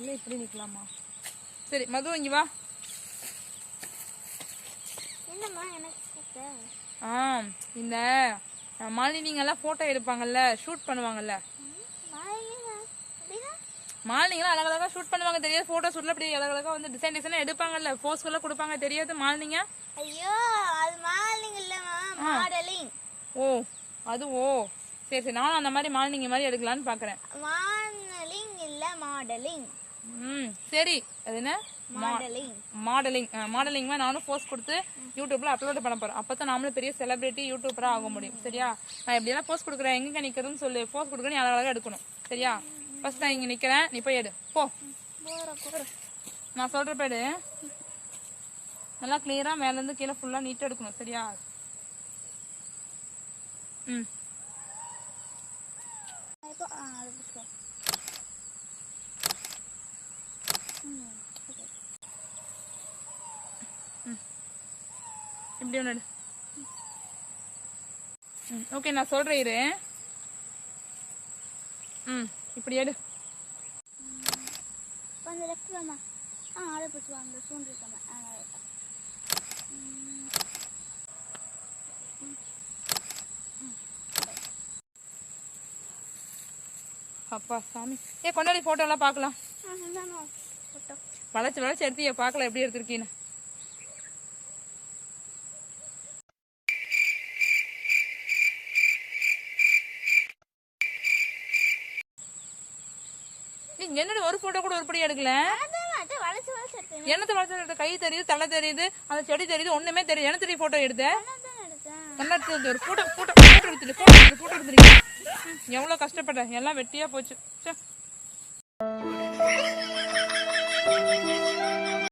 இல்லை இப்படி நிற்கலாமா சரி மது இங்கே வா. என்னம்மா எனக்கு கூப்பிட்ட ஆ இந்த அஹ், மாலினிங்க எல்லாம் ஃபோட்டோ எடுப்பாங்கல்ல ஷூட் பண்ணுவாங்கல்ல. மாயங்க அப்படின்னா மாலினிங்களாம் அழகழகா ஷூட் பண்ணுவாங்க தெரியாது ஃபோட்டோ ஷூட்ல அப்படி அழகழகா வந்து டிசைன் டிசைனாக எடுப்பாங்கல்ல போஸ்கெல்லாம் கொடுப்பாங்க தெரியாது மாலினிங்க? ஐயோ அது மாடலிங் இல்லம்மா மாடலிங் ஓ அது ஓ. சரி சரி நானும் அந்த மாதிரி மாலினிங்க மாதிரி எடுக்கலான்னு பார்க்குறேன் மாடலிங் இல்ல மாடலிங் ம் சரி. அது என்ன? மாடலிங் மாடலிங் மாடலிங் நானும் போஸ்ட் கொடுத்து யூடியூப்ல அப்லோட் பண்ண போறேன். அப்பதான் நாமளும் பெரிய செலிபிரிட்டி யூடியூபரா ஆக முடியும். சரியா? நான் எப்படியெல்லாம் போஸ்ட் கொடுக்குறேன்? எங்க நிக்கிறதுன்னு சொல்லு. போஸ்ட் கொடுக்க நீ அழகழகா எடுக்கணும். சரியா? ஃபர்ஸ்ட் நான் இங்க நிக்கிறேன். நீ போய் எடு. போ. நான் சொல்ற பேடு நல்லா கிளியரா மேல இருந்து கீழே ஃபுல்லா நீட்டா எடுக்கணும். சரியா? ம் இப்போ ஆ அது புடிச்சுக்கோ இப்படி ஒன்று எடு ம் ஓகே நான் சொல்றேன் இரு. ம் இப்படி எடு. கொஞ்சம் லெஃப்ட் வாமா ஆ அதை பிடிச்சி வாங்க சூண்டு இருக்காம. அப்பா சாமி. ஏ கொண்டாடி போட்டோ எல்லாம் பார்க்கலாம். வளைச்சு வளைச்சு எடுத்து பார்க்கல எப்படி எடுத்திருக்கீன்னு. நீங்க என்னடி ஒரு போட்டோ கூட உருப்படியா எடுக்கல? என்னத்தை வளைச்சு எடுத்த கை தெரியுது தலை தெரியுது அந்த செடி தெரியுது ஒண்ணுமே தெரியுது. என்ன தெரியும் போட்டோ எடுத்த? எடுத்தேன் கண்ணாடி ஒரு போட்டோ போட்டோ போட்டோ எடுத்துட்டு போட்டோ எடுத்து போட்டோ எடுத்துருக்கீங்க எவ்வளவு கஷ்டப்பட்டேன். எல்லாம் வெட்டியா போச்சு. ச்சே.